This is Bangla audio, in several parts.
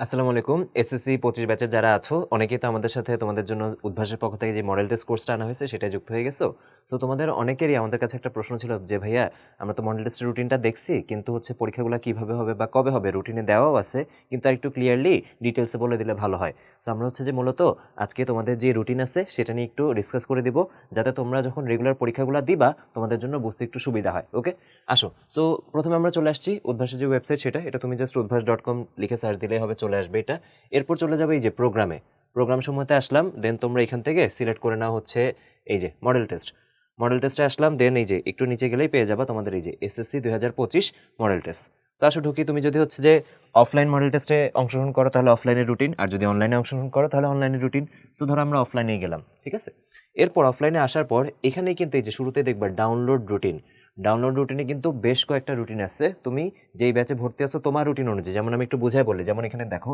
আসসালামু আলাইকুম। এসএসসি পঁচিশ ব্যাচের যারা আছো, অনেকেই তো আমাদের সাথে তোমাদের জন্য উদ্ভাসের পক্ষ থেকে যে মডেল টেস্ট কোর্সটা আনা হয়েছে সেটা যুক্ত হয়ে গেছো। তো তোমাদের অনেকেরই আমাদের কাছে একটা প্রশ্ন ছিল যে, ভাইয়া, আমরা তো মডেল টেস্টের রুটিনটা দেখছি, কিন্তু হচ্ছে পরীক্ষাগুলো কীভাবে হবে বা কবে হবে? রুটিনে দেওয়াও আছে, কিন্তু আর একটু ক্লিয়ারলি ডিটেলসে বলে দিলে ভালো হয়। সো আমরা হচ্ছে যে মূলত আজকে তোমাদের যে রুটিন আছে, সেটা নিয়ে একটু ডিসকাস করে দিব, যাতে তোমরা যখন রেগুলার পরীক্ষাগুলো দিবা, তোমাদের জন্য বুঝতে একটু সুবিধা হয় ওকে আসো। সো প্রথমে আমরা চলে আসছি উদ্ভাসের যে ওয়েবসাইট সেটা, এটা তুমি জাস্ট উদ্ভাস ডট কম লিখে সার্চ দিলেই হবে চলে আসবে এটা। এরপর চলে যাবে এই যে প্রোগ্রামে প্রোগ্রাম সময়তে আসলাম দেন তোমরা এখান থেকে সিলেক্ট করে নেওয়া হচ্ছে এই যে মডেল টেস্ট মডেল টেস্টে আসলাম দেন এই যে একটু নিচে গেলেই পেয়ে যাবা তোমাদের এই যে এসএসসি দুই হাজার পঁচিশ মডেল টেস্ট তো আসো ঢুকি, তুমি যদি হচ্ছে যে অফলাইন মডেল টেস্টে অংশগ্রহণ করো, তাহলে অফলাইনে রুটিন আর যদি অনলাইনে অংশগ্রহণ করো, তাহলে অনলাইনের রুটিন সো ধরো আমরা অফলাইনেই গেলাম, ঠিক আছে? এরপর অফলাইনে আসার পর, এখানেই কিন্তু এই যে শুরুতে দেখবা ডাউনলোড রুটিন ডাউনলোড রুটিনে কিন্তু বেশ কয়েকটা রুটিন আছে। তুমি যেই ব্যাচে ভর্তি আছো তোমার রুটিন অনুযায়ী। যেমন আমি একটু বুঝাই বলি যেমন এখানে দেখো,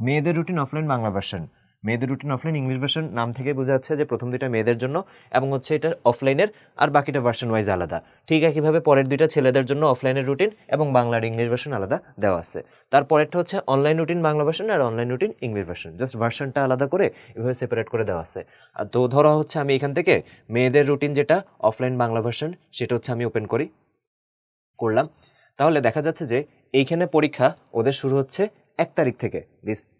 মেয়েদের রুটিন অফলাইন বাংলা ভার্সন মেয়েদের রুটিন অফলাইন ইংলিশ ভার্সন নাম থেকে বোঝা যাচ্ছে যে প্রথম দুইটা মেয়েদের জন্য এবং হচ্ছে এটা অফলাইনের আর বাকিটা ভার্সন ওয়াইজ আলাদা। ঠিক একইভাবে পরের দুইটা ছেলেদের জন্য অফলাইনের রুটিন এবং বাংলার ইংলিশ ভার্সন আলাদা দেওয়া আছে। তারপরেরটা হচ্ছে অনলাইন রুটিন বাংলা ভার্সন আর online routine English version just ভার্সনটা আলাদা করে এভাবে সেপারেট করে দেওয়া আছে। তো ধরা হচ্ছে আমি এখান থেকে মেয়েদের রুটিন যেটা অফলাইন বাংলা ভার্সন সেটা হচ্ছে আমি ওপেন করি, করলাম। তাহলে দেখা যাচ্ছে যে এইখানে পরীক্ষা ওদের শুরু হচ্ছে এক তারিখ থেকে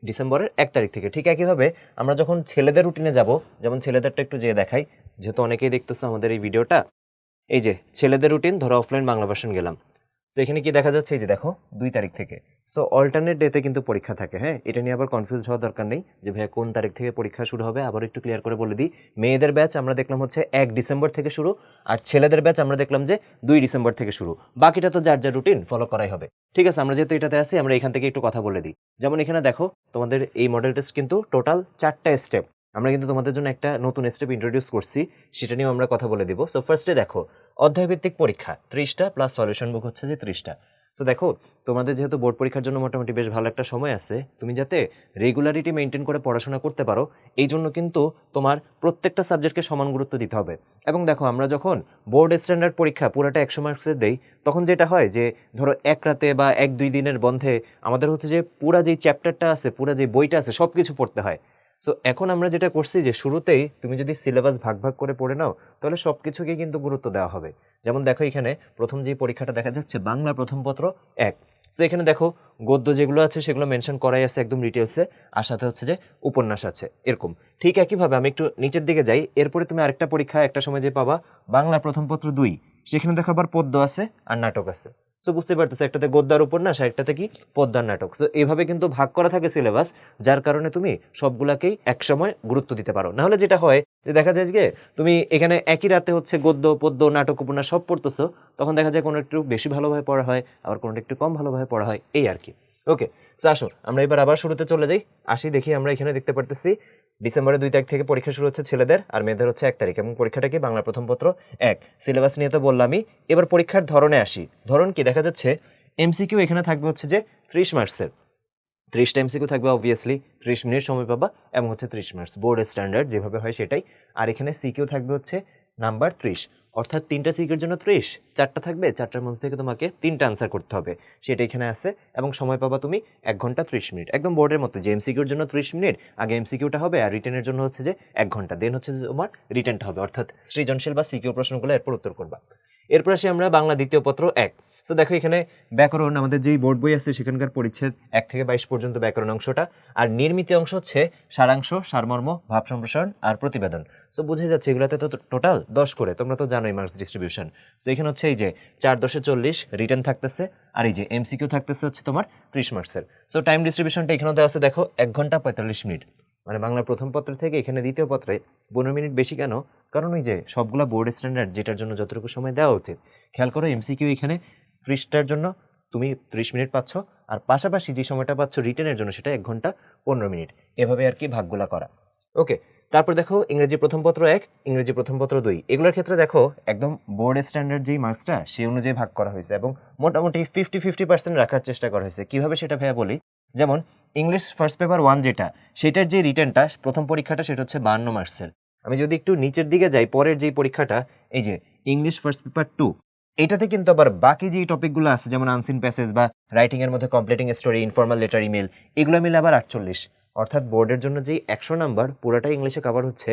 ডিসেম্বরের এক তারিখ থেকে। ঠিক একইভাবে আমরা যখন ছেলেদের রুটিনে যাব, যেমন ছেলেদেরটা একটু যেয়ে দেখাই, যেহেতু অনেকেই দেখতেছে আমাদের এই ভিডিওটা এই যে ছেলেদের রুটিন ধরো অফলাইন বাংলা ভার্সন গেলাম। সো এখানে কি দেখা যাচ্ছে? এই যে দেখো, দুই তারিখ থেকে। সো অল্টারনেট ডেতে কিন্তু পরীক্ষা থাকে হ্যাঁ? এটা নিয়ে আবার কনফিউজ হওয়ার দরকার নেই যে ভাইয়া কোন তারিখ থেকে পরীক্ষা শুরু হবে? আবার একটু ক্লিয়ার করে বলে দিই। মেয়েদের ব্যাচ আমরা দেখলাম হচ্ছে এক ডিসেম্বর থেকে শুরু, আর ছেলেদের ব্যাচ আমরা দেখলাম যে দুই ডিসেম্বর থেকে শুরু। বাকিটা তো যার যার রুটিন ফলো করাই হবে। ঠিক আছে, আমরা যেহেতু এটাতে আসি আমরা এখান থেকে একটু কথা বলে দিই। যেমন এখানে দেখো, তোমাদের এই মডেল টেস্ট কিন্তু টোটাল চারটা স্টেপ আমরা কিন্তু তোমাদের জন্য একটা নতুন স্টেপ ইন্ট্রোডিউস করছি, সেটা নিয়েও আমরা কথা বলে দিব। সো ফার্স্টে দেখো, অধ্যায়ভিত্তিক পরীক্ষা, ত্রিশটা প্লাস সলিউশন বুক হচ্ছে যে ত্রিশটা। তো দেখো, তোমাদের যেহেতু বোর্ড পরীক্ষার জন্য মোটামুটি বেশ ভালো একটা সময় আছে, তুমি যাতে রেগুলারিটি মেনটেন করে পড়াশোনা করতে পারো, এই জন্য কিন্তু তোমার প্রত্যেকটা সাবজেক্টকে সমান গুরুত্ব দিতে হবে। এবং দেখো, আমরা যখন বোর্ড স্ট্যান্ডার্ড পরীক্ষা পুরোটা একশো মার্কসের দেই, তখন যেটা হয় যে, ধরো, এক রাতে বা এক দুই দিনের বন্ধে আমাদের হচ্ছে যে পুরা যেই চ্যাপ্টারটা আছে, পুরা যে বইটা আছে সব কিছু পড়তে হয়। সো এখন আমরা যেটা করছি যে শুরুতেই তুমি যদি সিলেবাস ভাগ ভাগ করে পড়ে নাও, তাহলে সব কিছুকে কিন্তু গুরুত্ব দেওয়া হবে। যেমন দেখো এখানে প্রথম যে পরীক্ষাটা দেখা যাচ্ছে, বাংলা প্রথম পত্র এক। সো এখানে দেখো গদ্য যেগুলো আছে, সেগুলো মেনশন করাই আছে একদম ডিটেলসে আর সাথে হচ্ছে যে উপন্যাস আছে, এরকম। ঠিক একইভাবে আমি একটু নিচের দিকে যাই, এরপরে তুমি আরেকটা পরীক্ষা একটা সময় যে পাবা, বাংলা প্রথম পত্র দুই। সেখানে দেখো আবার পদ্য আছে আর নাটক আছে। সো বুঝতে পারতেছো, একটাতে গদ্যার উপন্যাস আর একটাতে কি? পদ্মার নাটক। সো এইভাবে কিন্তু ভাগ করা থাকে সিলেবাস যার কারণে তুমি সবগুলাকেই একসময় গুরুত্ব দিতে পারো। নাহলে যেটা হয়, যে দেখা যায় যে তুমি এখানে একই রাতে হচ্ছে গদ্য, পদ্য, নাটক, উপন্যাস সব পড়তেছো, তখন দেখা যায় কোনো একটু বেশি ভালোভাবে পড়া হয়, আবার কোনোটা একটু কম ভালোভাবে পড়া হয়, এই আর কি। ওকে সো আসো আমরা এবার আবার শুরুতে চলে যাই। আসি, দেখি আমরা এখানে দেখতে পারতেছি ডিসেম্বরের দুই তারিখ থেকে পরীক্ষা শুরু হচ্ছে ছেলেদের আর মেয়েদের হচ্ছে এক তারিখ এবং পরীক্ষাটা কি বাংলা প্রথম পত্র এক। সিলেবাস নিয়ে তো বললামই। এবার পরীক্ষার ধরনে আসি। ধরন কি, দেখা যাচ্ছে এমসিকিউ এখানে থাকবে হচ্ছে যে ত্রিশ মার্কসের। ত্রিশটা এমসিকিউ থাকবে অবভিয়াসলি ত্রিশ মিনিট সময় পাবা এবং হচ্ছে ত্রিশ মার্কস। বোর্ডের স্ট্যান্ডার্ড যেভাবে হয় সেটাই। আর এখানে সিকিউ থাকবে হচ্ছে নাম্বার ত্রিশ। অর্থাৎ তিনটা সিকের জন্য ত্রিশ, চারটা থাকবে, চারটার মধ্যে থেকে তোমাকে তিনটা আনসার করতে হবে। সেটা এখানে আছে এবং সময় পাবা তুমি এক ঘণ্টা ত্রিশ মিনিট। একদম বোর্ডের মতো, যে এমসিকিউর জন্য ত্রিশ মিনিট, আগে এমসিকিউটা হবে আর রিটেনের জন্য হচ্ছে যে এক ঘণ্টা। দেন হচ্ছে যে তোমার রিটেনটা হবে। অর্থাৎ সৃজনশীল বা সিকিউর প্রশ্নগুলো এরপর উত্তর করবা। এরপর আসি আমরা বাংলা দ্বিতীয় পত্র এক। সো দেখো এখানে ব্যাকরণ, আমাদের যেই বোর্ড বই আছে, সেখানকার পরিচ্ছেদ এক থেকে বাইশ পর্যন্ত ব্যাকরণ অংশটা। আর নির্মিত অংশ হচ্ছে সারাংশ, সারমর্ম, ভাব সম্প্রসারণ আর প্রতিবেদন। সো বুঝে যাচ্ছে এগুলোতে তো টোটাল দশ করে। তোমরা তো জানোই মার্কস ডিস্ট্রিবিউশন সো এখানে হচ্ছে এই যে চার দশে চল্লিশ রিটার্ন থাকতেছে। আর এই যে এমসিকিউ থাকতেছে হচ্ছে তোমার ত্রিশ মার্কসের সো টাইম ডিস্ট্রিবিউশনটা এখানেও দেওয়া আছে, দেখো এক ঘণ্টা পঁয়তাল্লিশ মিনিট। মানে বাংলা প্রথম পত্র থেকে এখানে দ্বিতীয় পত্রে পনেরো মিনিট বেশি কেন? কারণ ওই যে সবগুলো বোর্ড স্ট্যান্ডার্ড যেটার জন্য যতটুকু সময় দেওয়া উচিত। খেয়াল করো এমসিকিউ এখানে ত্রিশটার জন্য তুমি ত্রিশ মিনিট পাচ্ছ, আর পাশাপাশি যে সময়টা পাচ্ছ রিটেনের জন্য সেটা এক ঘণ্টা পনেরো মিনিট। এভাবে আর কি ভাগগুলা করা। ওকে, তারপর দেখো ইংরেজি প্রথম পত্র এক, ইংরেজি প্রথম পত্র দুই। এগুলোর ক্ষেত্রে দেখো একদম বোর্ড স্ট্যান্ডার্ড যেই মার্কসটা, সেই অনুযায়ী ভাগ করা হয়েছে এবং মোটামুটি ফিফটি ফিফটি পার্সেন্ট রাখার চেষ্টা করা হয়েছে। কীভাবে সেটা ভাইয়া বলি? যেমন ইংলিশ ফার্স্ট পেপার ওয়ান যেটা, সেটার যে রিটার্নটা, প্রথম পরীক্ষাটা সেটা হচ্ছে বান্ন মার্কসের। আমি যদি একটু নিচের দিকে যাই, পরের যেই পরীক্ষাটা, এই যে ইংলিশ ফার্স্ট পেপার টু এটাতে কিন্তু আবার বাকি যে টপিকগুলো আছে, যেমন আনসিন প্যাসেজ বা রাইটিং এর মধ্যে completing story informal letter email এগুলো মিলে আবার আটচল্লিশ। অর্থাৎ বোর্ডের জন্য যেই একশো নাম্বার, পুরোটাই ইংলিশে কভার হচ্ছে,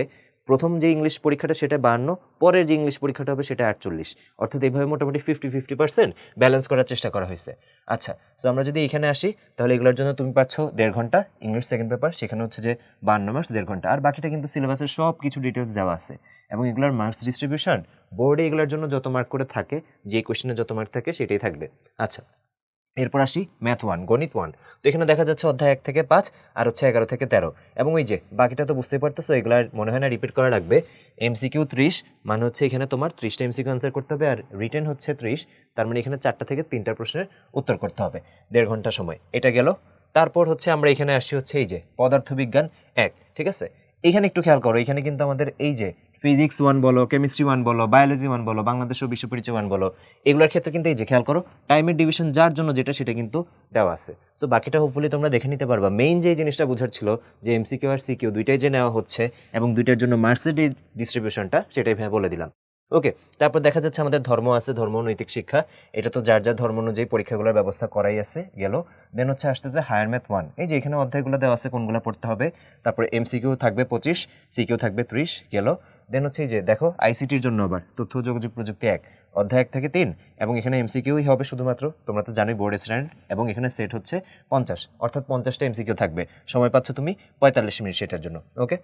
প্রথম যে ইংলিশ পরীক্ষাটা সেটা বান্ন, পরের যে ইংলিশ পরীক্ষাটা হবে সেটা আটচল্লিশ। অর্থাৎ এইভাবে মোটামুটি ফিফটি ফিফটি পার্সেন্ট ব্যালেন্স করার চেষ্টা করা হয়েছে। আচ্ছা সো আমরা যদি এখানে আসি, তাহলে এগুলোর জন্য তুমি পাচ্ছ দেড় ঘণ্টা ইংলিশ সেকেন্ড পেপার সেখানে হচ্ছে যে বান্ন মার্কস দেড় ঘণ্টা। আর বাকিটা কিন্তু সিলেবাসের সব কিছু ডিটেলস দেওয়া আছে। এবং এগুলোর মার্কস ডিস্ট্রিবিউশন বোর্ডে এগুলোর জন্য যত মার্ক করে থাকে যে কোশ্চেনে যত মার্ক থাকে, সেটাই থাকবে। আচ্ছা এরপর আসি ম্যাথ ওয়ান গণিত ওয়ান তো এখানে দেখা যাচ্ছে অধ্যায় এক থেকে পাঁচ আর হচ্ছে এগারো থেকে তেরো। এবং ওই যে, বাকিটা তো বুঝতেই পারতেছো এগুলো মনে হয় না রিপিট করা লাগবে। এমসিকিউ ত্রিশ মানে হচ্ছে এখানে তোমার ত্রিশটা এমসিকিউ আনসার করতে হবে আর রিটেন হচ্ছে ত্রিশ। তার মানে এখানে চারটা থেকে তিনটা প্রশ্নের উত্তর করতে হবে। দেড় ঘণ্টা সময়। এটা গেল। তারপর হচ্ছে আমরা এখানে আসি হচ্ছে এই যে, পদার্থবিজ্ঞান এক, ঠিক আছে? এখানে একটু খেয়াল করো, এখানে কিন্তু আমাদের এই যে ফিজিক্স ওয়ান বলো কেমিস্ট্রি ওয়ান বলো বায়োলজি ওয়ান বলো, বাংলাদেশ ও বিশ্ব পরিচয় ওয়ান বলো, এগুলোর ক্ষেত্রে কিন্তু এই যে খেয়াল করো টাইমের ডিভিশন যার জন্য যেটা সেটা কিন্তু দেওয়া আছে। সো বাকিটা হোপফুলি তোমরা দেখে নিতে পারবা। মেইন যে জিনিসটা বোঝার ছিল যে এমসিকিউ আর সিকিউ দুইটাই যে নেওয়া হচ্ছে এবং দুইটার জন্য মার্কসের ডিস্ট্রিবিউশনটা সেটাই ভেবে বলে দিলাম। ওকে তারপর দেখা যাচ্ছে আমাদের ধর্ম আছে, ধর্ম নৈতিক শিক্ষা। এটা তো যার যার ধর্ম অনুযায়ী পরীক্ষাগুলোর ব্যবস্থা করাই আছে, গেল। দেন হচ্ছে আসতেছে হায়ার ম্যাথ ওয়ান এই যে এখানে অধ্যায়গুলো দেওয়া আছে কোনগুলো পড়তে হবে, তারপরে এমসিকিউ থাকবে পঁচিশ সিকিউ থাকবে ত্রিশ, গেল। দেন হচ্ছে যে, দেখো আইসিটির জন্য আবার তথ্য যোগাযোগ প্রযুক্তি এক, অধ্যায় এক থেকে তিন, এবং এখানে এমসিকিউই হবে শুধুমাত্র, তোমরা তো জানোই বোর্ড স্ট্যান্ড এবং এখানে সেট হচ্ছে পঞ্চাশ, অর্থাৎ পঞ্চাশটা এমসিকিউ থাকবে। সময় পাচ্ছ তুমি পঁয়তাল্লিশ মিনিট সেটার জন্য ওকে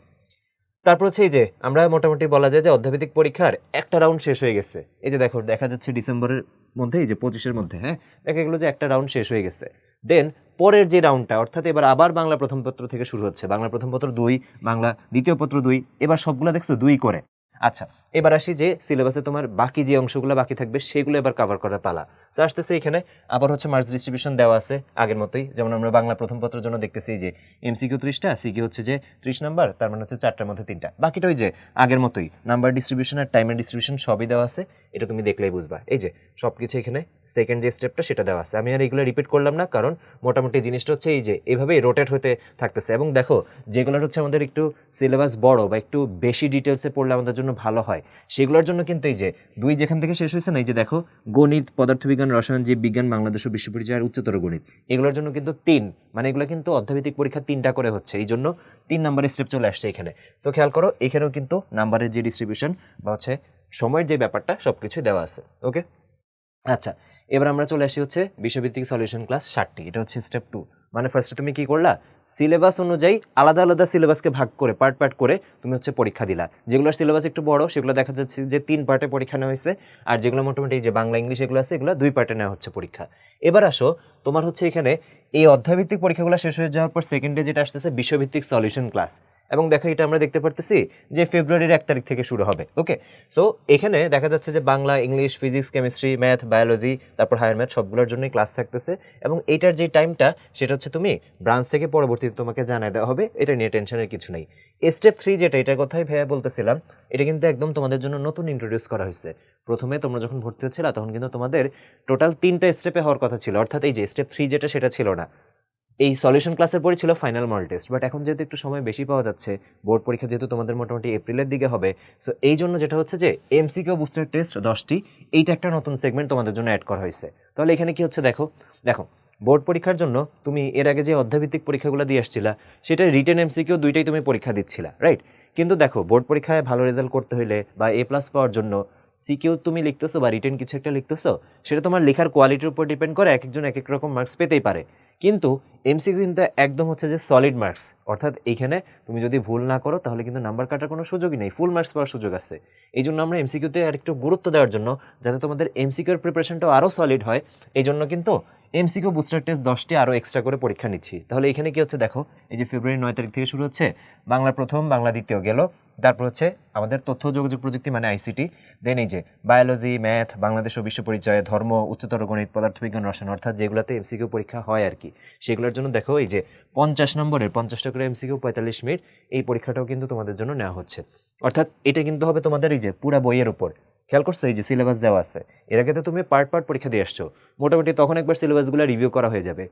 তারপর হচ্ছে এই যে, আমরা মোটামুটি বলা যায় যে অধ্যাভিত্তিক পরীক্ষার একটা রাউন্ড শেষ হয়ে গেছে। এই যে দেখো, দেখা যাচ্ছে ডিসেম্বরের মধ্যে, এই যে পঁচিশের মধ্যে হ্যাঁ? দেখা গেলো যে একটা রাউন্ড শেষ হয়ে গেছে। দেন পরের যে রাউন্ডটা অর্থাৎ এবার আবার বাংলা প্রথম পত্র থেকে শুরু হচ্ছে। বাংলা প্রথম পত্র দুই, বাংলা দ্বিতীয় পত্র দুই, এবার সবগুলো দেখছ দুই করে। আচ্ছা এবার আসি যে সিলেবাসে তোমার বাকি যে অংশগুলো বাকি থাকবে, সেগুলো এবার কভার করার পালা। তো আসতেছে এখানে, আবার হচ্ছে মার্কস ডিস্ট্রিবিউশন দেওয়া আছে আগের মতোই। যেমন আমরা বাংলা প্রথম পত্রের জন্য দেখতেছি যে এমসিকিউ ত্রিশটা সিকিউ হচ্ছে যে ত্রিশ নাম্বার, তার মানে হচ্ছে চারটার মধ্যে তিনটা। বাকিটা ওই যে আগের মতোই নাম্বার ডিস্ট্রিবিউশন আর টাইমের ডিস্ট্রিবিউশন সবই দেওয়া আছে। এটা তুমি দেখলেই বুঝবা। এই যে সব কিছু এখানে সেকেন্ড যে স্টেপটা সেটা দেওয়া আছে। আমি আর এগুলো রিপিট করলাম না, কারণ মোটামুটি জিনিসটা হচ্ছে এই যে, এভাবেই রোটেট হতে থাকতেছে। এবং দেখো, যেগুলোর হচ্ছে আমাদের একটু সিলেবাস বড় বা একটু বেশি ডিটেলসে পড়লে আমাদের জন্য ভালো হয়, সেগুলোর জন্য কিন্তু এই যে, দুই যেখান থেকে শেষ হয়েছে না, এই যে দেখো, গণিত, পদার্থবিজ্ঞান, রসায়ন, জীব বিজ্ঞান, বাংলাদেশ ও বিশ্ব পরিচয় আর উচ্চতর গণিত। এগুলোর জন্য কিন্তু তিন মানে এগুলো কিন্তু অর্ধভিত্তিক পরীক্ষা তিনটা করে হচ্ছে। এই জন্য তিন নাম্বারের স্টেপ চলে আসছে এখানে। সো খেয়াল করো, এখানেও কিন্তু নাম্বারের যে ডিস্ট্রিবিউশন বা হচ্ছে সময়ের যে ব্যাপারটা সব কিছু দেওয়া আছে ওকে আচ্ছা এবার আমরা চলে আসি হচ্ছে বিশ্বভিত্তিক সলিউশন ক্লাস ষাটটি, এটা হচ্ছে স্টেপ টু মানে ফার্স্টে তুমি কি করলা? সিলেবাস অনুযায়ী আলাদা আলাদা সিলেবাসকে ভাগ করে পার্ট পার্ট করে তুমি হচ্ছে পরীক্ষা দিলা। যেগুলোর সিলেবাস একটু বড়, সেগুলো দেখা যাচ্ছে যে তিন পার্টে পরীক্ষা নেওয়া হয়েছে, আর যেগুলো মোটামুটি যে বাংলা, ইংলিশ এগুলো আছে, এগুলো দুই পার্টে নেওয়া হচ্ছে পরীক্ষা। এবার আসো, তোমার হচ্ছে এখানে এই অধ্যায়ভিত্তিক পরীক্ষাগুলো শেষ হয়ে যাওয়ার পর সেকেন্ডে যেটা আসতেছে বিশ্বভিত্তিক সলিউশন ক্লাস এবং দেখো এটা আমরা দেখতে পারতেছি যে ফেব্রুয়ারির এক তারিখ থেকে শুরু হবে, ওকে? সো এখানে দেখা যাচ্ছে যে Bangla, English, physics, chemistry, math, biology, তারপর হায়ার ম্যাথ সবগুলোর জন্যই ক্লাস থাকতেছে এবং এইটার যে টাইমটা সেটা হচ্ছে তুমি ব্রাঞ্চ থেকে পরবর্তীতে তোমাকে জানাই দেওয়া হবে, এটা নিয়ে টেনশনের কিছু নেই। স্টেপ থ্রি যেটা, এটার কথাই ভেবে বলতেছিলাম, এটা কিন্তু একদম তোমাদের জন্য নতুন ইন্ট্রোডিউস করা হয়েছে। প্রথমে তোমরা যখন ভর্তি হচ্ছিল তখন কিন্তু তোমাদের টোটাল তিনটা স্টেপে হওয়ার কথা ছিল, অর্থাৎ এই যে স্টেপ থ্রি যেটা, সেটা ছিল না। এই সলিউশন ক্লাসের পরে ছিল ফাইনাল মডেল টেস্ট, বাট এখন যেহেতু একটু সময় বেশি পাওয়া যাচ্ছে, বোর্ড পরীক্ষা যেহেতু তোমাদের মোটামুটি এপ্রিলের দিকে হবে সো এই জন্য যেটা হচ্ছে যে এমসিকিউ বুস্টার টেস্ট দশটি, এইটা একটা নতুন সেগমেন্ট তোমাদের জন্য অ্যাড করা হয়েছে। তাহলে এখানে কি হচ্ছে দেখো দেখো, বোর্ড পরীক্ষার জন্য তুমি এর আগে যে অধ্যাভিত্তিক পরীক্ষাগুলো দিয়ে আসছিলা সেটা রিটেন এমসিকিউ দুইটাই তুমি পরীক্ষা দিচ্ছিলা রাইট কিন্তু দেখো, বোর্ড পরীক্ষায় ভালো রেজাল্ট করতে হইলে বা এ প্লাস পাওয়ার জন্য সিকিউ তুমি লিখতেছো বা রিটেন কিছু একটা লিখতেছো, সেটা তোমার লেখার কোয়ালিটির উপর ডিপেন্ড করে এক একজন এক এক রকম মার্কস পেতেই পারে। কিন্তু এমসিকিউ কিন্তু একদম হচ্ছে যে সলিড মার্কস অর্থাৎ এইখানে তুমি যদি ভুল না করো, তাহলে কিন্তু নাম্বার কাটার কোনো সুযোগই নেই ফুল মার্কস পাওয়ার সুযোগ আছে। এই জন্য আমরা এমসিকিউতে আর একটু গুরুত্ব দেওয়ার জন্য, যাতে তোমাদের এমসিকিউর প্রিপারেশনটাও আরও সলিড হয় এই জন্য কিন্তু এমসিকিউ বুস্টার টেস্ট দশটি আরও এক্সট্রা করে পরীক্ষা নিচ্ছি। তাহলে এখানে কি হচ্ছে দেখো, এই যে ফেব্রুয়ারি নয় তারিখ থেকে শুরু হচ্ছে, বাংলা প্রথম, বাংলা দ্বিতীয় গেল, তারপর হচ্ছে আমাদের তথ্য যোগাযোগ প্রযুক্তি মানে আইসিটি দেন এই যে বায়োলজি ম্যাথ বাংলাদেশ ও বিশ্ব পরিচয়, ধর্ম, উচ্চতর গণিত পদার্থবিজ্ঞান রসায়ন, অর্থাৎ যেগুলোতে এমসিকিউ পরীক্ষা হয় আর কি, সেগুলোর জন্য দেখো এই যে পঞ্চাশ নম্বরের, পঞ্চাশটা করে এমসিকিউ পঁয়তাল্লিশ মিনিট, এই পরীক্ষাটাও কিন্তু তোমাদের জন্য নেওয়া হচ্ছে। অর্থাৎ এটা কিন্তু হবে তোমাদের এই যে পুরা বইয়ের উপর খেয়াল করছ? এই যে সিলেবাস দেওয়া আছে। এর আগে তো তুমি পার্ট পার্ট পরীক্ষা দিয়ে আসছো। মোটামুটি তখন একবার সিলেবাসগুলো রিভিউ করা হয়ে যাবে।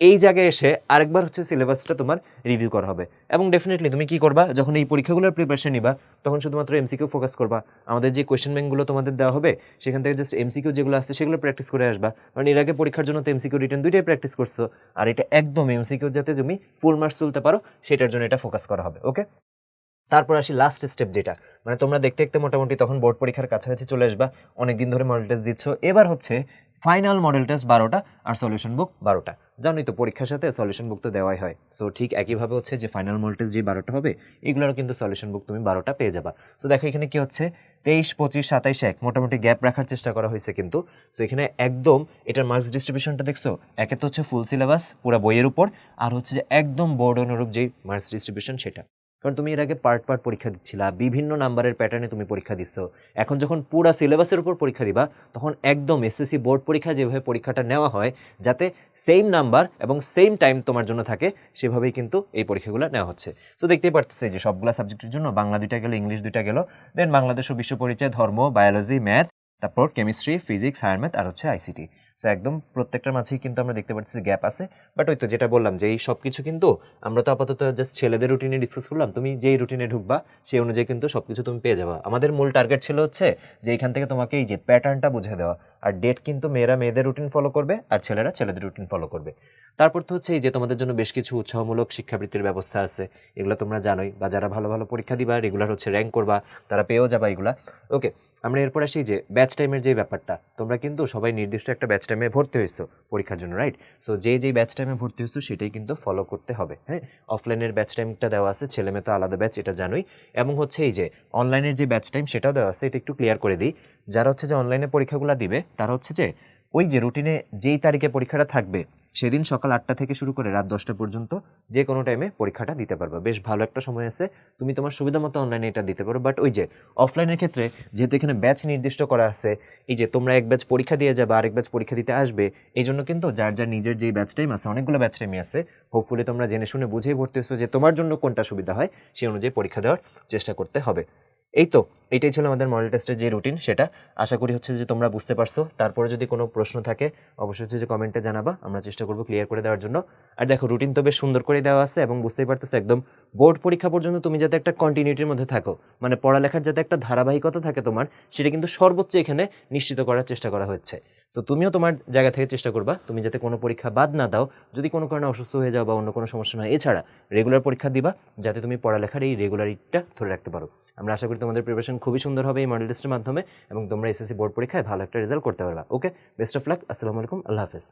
এই জায়গায় এসে আরেকবার হচ্ছে সিলেবাসটা তোমার রিভিউ করা হবে। এবং ডেফিনেটলি তুমি কি করবা? যখন এই পরীক্ষাগুলোর প্রিপারেশন নিবা, তখন শুধুমাত্র এমসিকিউ ফোকাস করবা। আমাদের যে কোয়েশ্চেন ব্যাঙ্কগুলো তোমাদের দেওয়া হবে, সেখান থেকে জাস্ট এমসিকিউ যেগুলো আছে, সেগুলো প্র্যাকটিস করে আসবা। কারণ এর আগে পরীক্ষার জন্য তো এমসিকিউ রিটার্ন দুইটাই প্র্যাকটিস করছ। আর এটা একদম এমসিকিউ যাতে তুমি ফুল মার্কস তুলতে পারো, সেটার জন্য এটা ফোকাস করা হবে ওকে তারপর আসি লাস্ট স্টেপ যেটা। মানে তোমরা দেখতে দেখতে মোটামুটি তখন বোর্ড পরীক্ষার কাছাকাছি চলে আসবা। অনেকদিন ধরে মডেল টেস্ট দিচ্ছ। এবার হচ্ছে ফাইনাল মডেল টেস্ট বারোটা আর সলিউশন বুক বারোটা। জানোই তো পরীক্ষার সাথে সলিউশন বুক তো দেওয়াই হয়। সো ঠিক একইভাবে হচ্ছে যে ফাইনাল মডেল টেস্ট যে বারোটা হবে, এগুলোরও কিন্তু সলিউশন বুক তুমি বারোটা পেয়ে যাবা। সো দেখো এখানে কি হচ্ছে? তেইশ, পঁচিশ, সাতাইশ, এক। মোটামুটি গ্যাপ রাখার চেষ্টা করা হয়েছে কিন্তু। সো এখানে একদম এটার মার্কস ডিস্ট্রিবিউশনটা দেখছ? একে তো হচ্ছে ফুল সিলেবাস পুরো বইয়ের উপর। আর হচ্ছে যে একদম বোর্ড অনুরূপ যেই মার্কস ডিস্ট্রিবিউশন সেটা। কারণ তুমি এর আগে পার্ট পার্ট পরীক্ষা দিচ্ছিলা, বিভিন্ন নাম্বারের প্যাটার্নে তুমি পরীক্ষা দিচ্ছ। এখন যখন পুরা সিলেবাসের উপর পরীক্ষা দিবা, তখন একদম এসএসসি বোর্ড পরীক্ষা যেভাবে পরীক্ষাটা নেওয়া হয়, যাতে সেম নাম্বার এবং সেম টাইম তোমার জন্য থাকে, সেভাবেই কিন্তু এই পরীক্ষাগুলো নেওয়া হচ্ছে। সো দেখতেই পারতেছে যে সবগুলো সাবজেক্টের জন্য, বাংলা দুইটা গেল, ইংলিশ দুইটা গেল দেন বাংলাদেশ ও বিশ্ব পরিচয়, ধর্ম বায়োলজি ম্যাথ তারপর কেমিস্ট্রি ফিজিক্স হায়ার ম্যাথ আর হচ্ছে আইসিটি সো একদম প্রত্যেকটার মাঝেই কিন্তু আমরা দেখতে পাচ্ছি গ্যাপ আছে। বাট ওই তো যেটা বললাম যে এই সব কিছু কিন্তু আমরা তো আপাতত জাস্ট ছেলেদের রুটিনে ডিসকাস করলাম। তুমি যেই রুটিনে ঢুকবা সেই অনুযায়ী কিন্তু সব কিছু তুমি পেয়ে যাবা। আমাদের মূল টার্গেট ছিল হচ্ছে যে এখান থেকে তোমাকে এই যে প্যাটার্নটা বুঝে দেওয়া। আর ডেট কিন্তু মেয়েরা মেয়েদের রুটিন ফলো করবে আর ছেলেরা ছেলেদের রুটিন ফলো করবে। তারপর তো হচ্ছে এই যে তোমাদের জন্য বেশ কিছু উৎসাহমূলক শিক্ষাবৃত্তির ব্যবস্থা আছে। এগুলো তোমরা জানোই। বা যারা ভালো ভালো পরীক্ষা দিবা রেগুলার হচ্ছে র্যাঙ্ক করবা, তারা পেয়েও যাবা এগুলা। ওকে আমরা এরপর আসি যে ব্যাচ টাইমের যে ব্যাপারটা। তোমরা কিন্তু সবাই নির্দিষ্ট একটা ব্যাচ টাইমে ভর্তি হয়েছো পরীক্ষার জন্য রাইট সো যে যেই ব্যাচ টাইমে ভর্তি হয়েছো সেটাই কিন্তু ফলো করতে হবে হ্যাঁ? অফলাইনের ব্যাচ টাইমটা দেওয়া আছে, ছেলে মেয়ে তো আলাদা ব্যাচ এটা জানোই। এবং হচ্ছে এই যে অনলাইনের যে ব্যাচ টাইম সেটাও দেওয়া আছে, এটা একটু ক্লিয়ার করে দিই। যারা হচ্ছে যে অনলাইনে পরীক্ষাগুলো দিবে, তারা হচ্ছে যে ওই যে রুটিনে যেই তারিখে পরীক্ষাটা থাকবে সেদিন সকাল আটটা থেকে শুরু করে রাত দশটা পর্যন্ত যে কোনো টাইমে পরীক্ষাটা দিতে পারবে। বেশ ভালো একটা সময় আছে। তুমি তোমার সুবিধা মতো অনলাইনে এটা দিতে পারো। বাট ওই যে অফলাইনের ক্ষেত্রে যেহেতু এখানে ব্যাচ নির্দিষ্ট করা আছে, এই যে তোমরা এক ব্যাচ পরীক্ষা দিয়ে যাবে, আরেক ব্যাচ পরীক্ষা দিতে আসবে, এই জন্য কিন্তু যার যার নিজের যেই ব্যাচ টাইম আছে, অনেকগুলো ব্যাচ টাইমই আছে। হোপফুলি তোমরা জেনে শুনে বুঝেই ভর্তি হচ্ছো যে তোমার জন্য কোনটা সুবিধা হয়, সেই অনুযায়ী পরীক্ষা দেওয়ার চেষ্টা করতে হবে। এই তো এটাই ছিল আমাদের মডেল টেস্টের যে রুটিন সেটা। আশা করি হচ্ছে যে তোমরা বুঝতে পারছ। তারপরে যদি কোনো প্রশ্ন থাকে, অবশ্যই হচ্ছে যে কমেন্টে জানাবা। আমরা চেষ্টা করব ক্লিয়ার করে দেওয়ার জন্য। আর দেখো রুটিন তো বেশ সুন্দর করে দেওয়া আছে এবং বুঝতেই পারতেছো একদম বোর্ড পরীক্ষা পর্যন্ত তুমি যাতে একটা কন্টিনিউটির মধ্যে থাকো। মানে পড়ালেখার যাতে একটা ধারাবাহিকতা থাকে তোমার, সেটা কিন্তু সর্বোচ্চ এখানে নিশ্চিত করার চেষ্টা করা হচ্ছে। সো তুমিও তোমার জায়গা থেকে চেষ্টা করবা। তুমি যাতে কোনো পরীক্ষা বাদ না দাও, যদি কোনো কারণে অসুস্থ হয়ে যাও বা অন্য কোনো সমস্যা না এছাড়া রেগুলার পরীক্ষা দিবা, যাতে তুমি পড়ালেখার এই রেগুলারিটিটা ধরে রাখতে পারো। আমরা আশা করি তোমাদের প্রিপারেশন খুবই সুন্দর হবে এই মডেল টেস্টের মাধ্যমে এবং তোমরা এসএসসি বোর্ড পরীক্ষায় ভালো একটা রেজাল্ট করতে পারবা। ওকে বেস্ট অফ লাক আসসালামু আলাইকুম, আল্লাহ হাফেজ।